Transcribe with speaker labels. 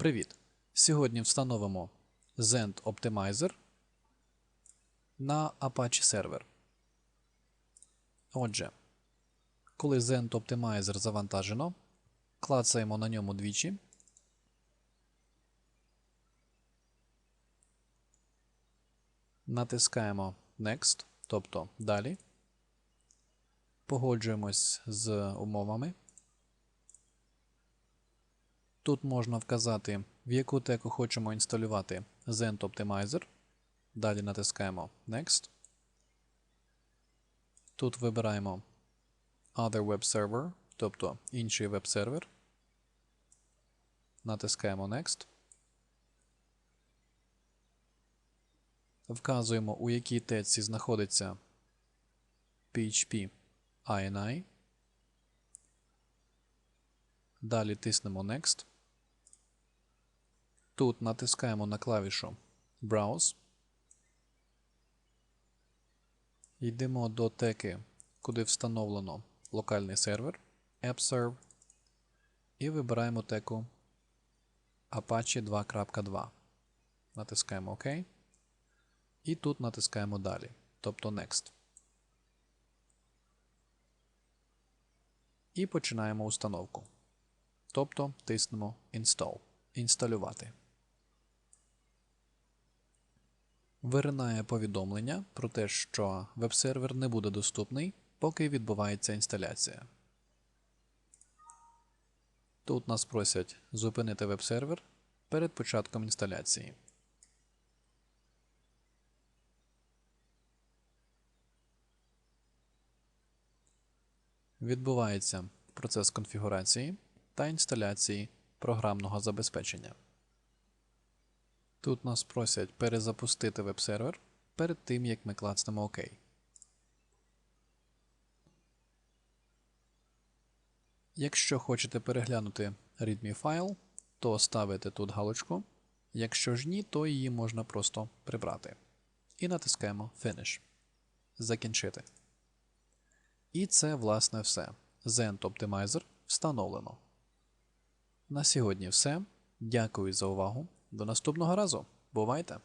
Speaker 1: Привіт! Сьогодні встановимо Zend Optimizer на Apache сервер. Отже, коли Zend Optimizer завантажено, клацаємо на ньому двічі. Натискаємо Next, тобто Далі. Погоджуємось з умовами. Тут можна вказати, в яку теку хочемо інсталювати Zend Optimizer. Далі натискаємо Next. Тут вибираємо Other Web Server, тобто інший веб-сервер. Натискаємо Next. Вказуємо, у якій теці знаходиться PHP INI. Далі тиснемо Next. Тут натискаємо на клавішу Browse. Йдемо до теки, куди встановлено локальний сервер AppServe і вибираємо теку Apache 2.2. Натискаємо ОК. І тут натискаємо Далі, тобто Next. І починаємо установку. Тобто тиснемо Install. Інсталювати. Виринає повідомлення про те, що веб-сервер не буде доступний, поки відбувається інсталяція. Тут нас просять зупинити веб-сервер перед початком інсталяції. Відбувається процес конфігурації та інсталяції програмного забезпечення. Тут нас просять перезапустити веб-сервер перед тим, як ми клацнемо ОК. Якщо хочете переглянути readme файл, то ставите тут галочку. Якщо ж ні, то її можна просто прибрати. І натискаємо Finish. Закінчити. І це, власне, все. Zend Optimizer встановлено. На сьогодні все. Дякую за увагу. До наступного разу. Бувайте!